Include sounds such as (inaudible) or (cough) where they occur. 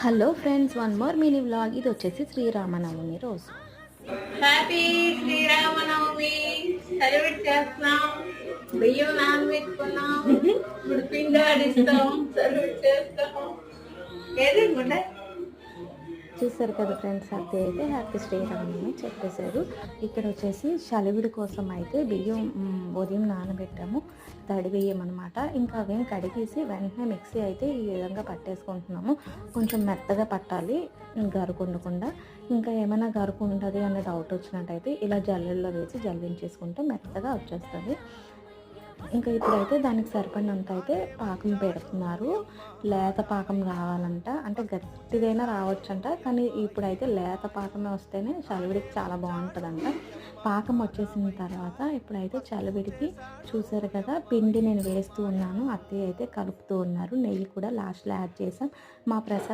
Hello friends one more mini vlog. ఇది వచ్చేసి శ్రీరామనవమి రోజు. హ్యాపీ శ్రీరామనవమి. సెలబ్రేట్ చేస్తున్నాం. బియ్యం నానబెట్టుకున్నాం. (laughs) ఇప్పుడు పిండి ఆడిస్తాం. సెలబ్రేట్ చేస్తాం. ఏది గుండె చూసారు కదా ఫ్రెండ్స్ అత్తే అయితే హ్యాపీ శ్రీరామని చెప్పేశారు. ఇక్కడ వచ్చేసి చలివిడి కోసం అయితే బియ్యం ఉదయం నానబెట్టాము. తడి బియ్యం అనమాట ఇంకా అవేం కడిగేసి వెంటనే మిక్సీ అయితే ఈ విధంగా పట్టేసుకుంటున్నాము. కొంచెం మెత్తగా పట్టాలి గరుకుండకుండా. ఇంకా ఏమైనా గరుకు ఉంటుంది అనే డౌట్ వచ్చినట్టయితే ఇలా జల్లెల్లో వేసి జల్లించేసుకుంటే మెత్తగా వచ్చేస్తుంది. ఇంకా ఇప్పుడైతే దానికి సరిపడినంత అయితే పాకం పెడుతున్నారు. లేత పాకం రావాలంట. అంటే గట్టిదైనా రావచ్చంట. కానీ ఇప్పుడైతే లేత పాకమే వస్తేనే చలివిడికి చాలా బాగుంటుందంట. పాకం వచ్చేసిన తర్వాత ఇప్పుడైతే చలివిడికి చూసారు కదా పిండి నేను వేస్తూ ఉన్నాను. అత్తయ్య అయితే కలుపుతూ ఉన్నారు. నెయ్యి కూడా లాస్ట్లో యాడ్ చేసాం మా ప్రసాద్